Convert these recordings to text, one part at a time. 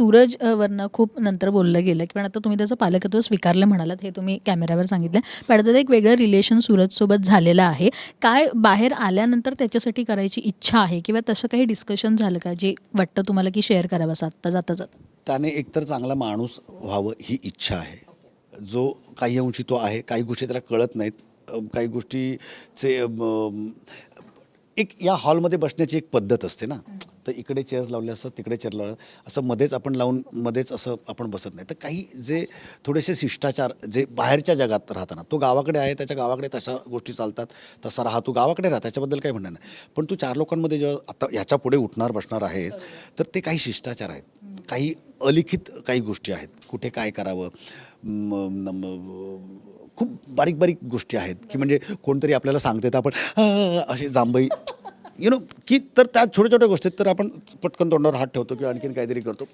सूरज वरनं खूप नंतर बोललं गेलं की पण आता तुम्ही त्याचं पालकत्व स्वीकारलं म्हणालात हे तुम्ही कॅमेऱ्यावर सांगितलं. पण आता एक वेगळं रिलेशन सूरजसोबत झालेलं आहे. काय बाहेर आल्यानंतर त्याच्यासाठी करायची इच्छा आहे? किंवा तसं काही डिस्कशन झालं का जे वाटतं तुम्हाला की शेअर करावं असं आत्ता जाता जाता? त्याने एकतर चांगला माणूस व्हावं ही इच्छा आहे. जो काही अंशी तो आहे काही गोष्टी त्याला कळत नाहीत. काही गोष्टीचे एक या हॉलमध्ये बसण्याची एक पद्धत असते ना. तर इकडे चेअर्स लावले असतात तिकडे चेअर लावले असं मध्येच आपण लावून मध्येच असं आपण बसत नाही. तर काही जे थोडेसे शिष्टाचार जे बाहेरच्या जगात राहताना तो गावाकडे आहे त्याच्या गावाकडे तशा गोष्टी चालतात तसा राहा तू गावाकडे राहा त्याच्याबद्दल काही म्हणणं नाही. पण तू चार लोकांमध्ये जेव्हा आता ह्याच्या पुढे उठणार बसणार आहेस तर ते काही शिष्टाचार आहेत. काही अलिखित काही गोष्टी आहेत. कुठे काय करावं? खूप बारीक बारीक गोष्टी आहेत. की म्हणजे कोणतरी आपल्याला सांगते तर आपण अशी जांभई यु नो की तर त्या छोट्या छोट्या गोष्टीत तर आपण पटकन तोंडावर हात ठेवतो किंवा आणखीन काहीतरी करतो.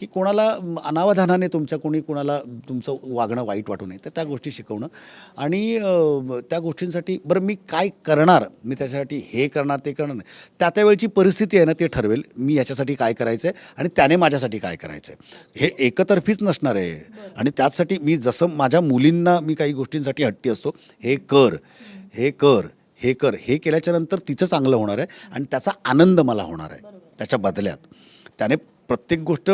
की कोणाला अनावधानाने तुमच्या कोणी कोणाला तुमचं वागणं वाईट वाटू नये तर त्या गोष्टी शिकवणं. आणि त्या गोष्टींसाठी बरं मी काय करणार? मी त्याच्यासाठी हे करणार ते करणार नाही. त्या त्यावेळची परिस्थिती आहे ना ते ठरवेल. मी ह्याच्यासाठी काय करायचं आहे आणि त्याने माझ्यासाठी काय करायचं आहे हे एकतर्फीच नसणार आहे. आणि त्याचसाठी मी जसं माझ्या मुलींना मी काही गोष्टींसाठी हट्टी असतो हे कर हे कर. हे कर हे केल्याच्यानंतर तिचं चांगलं होणार आहे आणि त्याचा आनंद मला होणार आहे. त्याच्या बदल्यात. त्याने प्रत्येक गोष्ट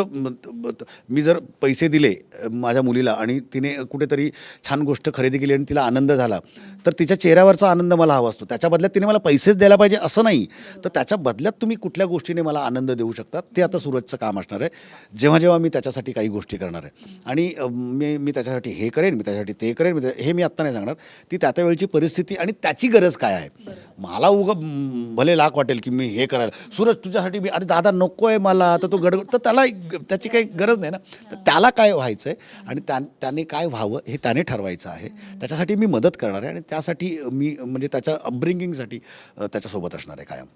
मी जर पैसे दिले माझ्या मुलीला आणि तिने कुठेतरी छान गोष्ट खरेदी केली आणि तिला आनंद झाला तर तिच्या चेहऱ्यावरचा आनंद मला हवा असतो. त्याच्या बदल्यात तिने मला पैसेच द्यायला पाहिजे असं नाही. तर त्याच्या बदल्यात तुम्ही कुठल्या गोष्टीने मला आनंद देऊ शकतात ते आता सूरजचं काम असणार आहे. जेव्हा जेव्हा मी त्याच्यासाठी काही गोष्टी करणार आहे. आणि मी मी त्याच्यासाठी हे करेन मी त्याच्यासाठी ते करेन मी हे मी आत्ता नाही सांगणार. ती त्या त्यावेळची परिस्थिती आणि त्याची गरज काय आहे? मला उग भले लाख वाटेल की मी हे करायला. सूरज तुझ्यासाठी मी अरे दादा नको आहे मला तर तो गडगड तर त्याला त्याची काही गरज नाही ना. तर त्याला काय व्हायचं आहे आणि त्या त्याने काय व्हावं हे त्याने ठरवायचं आहे. त्याच्यासाठी मी मदत करणार आहे आणि त्यासाठी मी म्हणजे त्याच्या अपब्रिंगिंगसाठी त्याच्यासोबत असणार आहे कायम.